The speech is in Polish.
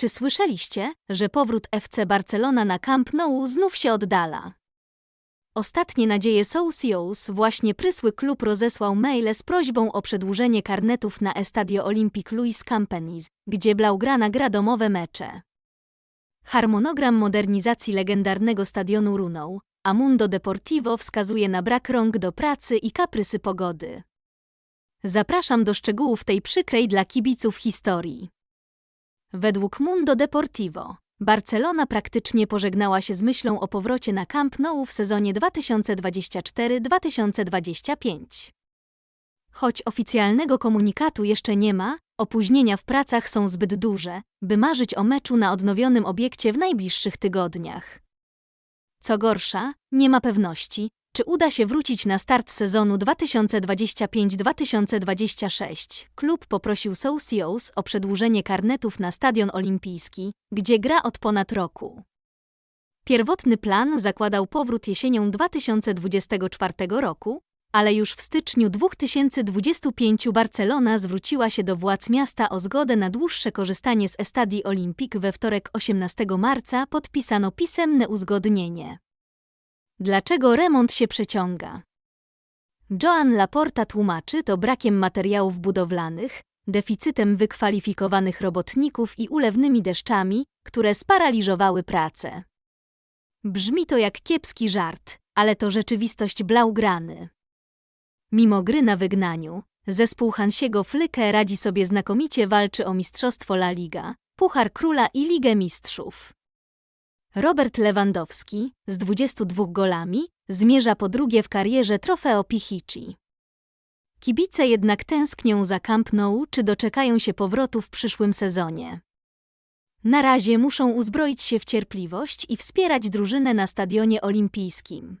Czy słyszeliście, że powrót FC Barcelona na Camp Nou znów się oddala? Ostatnie nadzieje Socios właśnie prysły klub rozesłał maile z prośbą o przedłużenie karnetów na Estadio Olympique Luis Campeniz, gdzie Blaugrana gra domowe mecze. Harmonogram modernizacji legendarnego stadionu runął, a Mundo Deportivo wskazuje na brak rąk do pracy i kaprysy pogody. Zapraszam do szczegółów tej przykrej dla kibiców historii. Według Mundo Deportivo, Barcelona praktycznie pożegnała się z myślą o powrocie na Camp Nou w sezonie 2024-2025. Choć oficjalnego komunikatu jeszcze nie ma, opóźnienia w pracach są zbyt duże, by marzyć o meczu na odnowionym obiekcie w najbliższych tygodniach. Co gorsza, nie ma pewności, czy uda się wrócić na start sezonu 2025-2026. Klub poprosił Socios o przedłużenie karnetów na Stadion Olimpijski, gdzie gra od ponad roku. Pierwotny plan zakładał powrót jesienią 2024 roku, ale już w styczniu 2025 Barcelona zwróciła się do władz miasta o zgodę na dłuższe korzystanie z Estadii Olympique we wtorek 18 marca podpisano pisemne uzgodnienie. Dlaczego remont się przeciąga? Joan Laporta tłumaczy to brakiem materiałów budowlanych, deficytem wykwalifikowanych robotników i ulewnymi deszczami, które sparaliżowały pracę. Brzmi to jak kiepski żart, ale to rzeczywistość Blaugrany. Mimo gry na wygnaniu, zespół Hansiego Flyke radzi sobie znakomicie walczy o Mistrzostwo La Liga, Puchar Króla i Ligę Mistrzów. Robert Lewandowski, z 22 golami, zmierza po drugie w karierze trofeo Pichici. Kibice jednak tęsknią za Camp Nou, czy doczekają się powrotu w przyszłym sezonie. Na razie muszą uzbroić się w cierpliwość i wspierać drużynę na stadionie olimpijskim.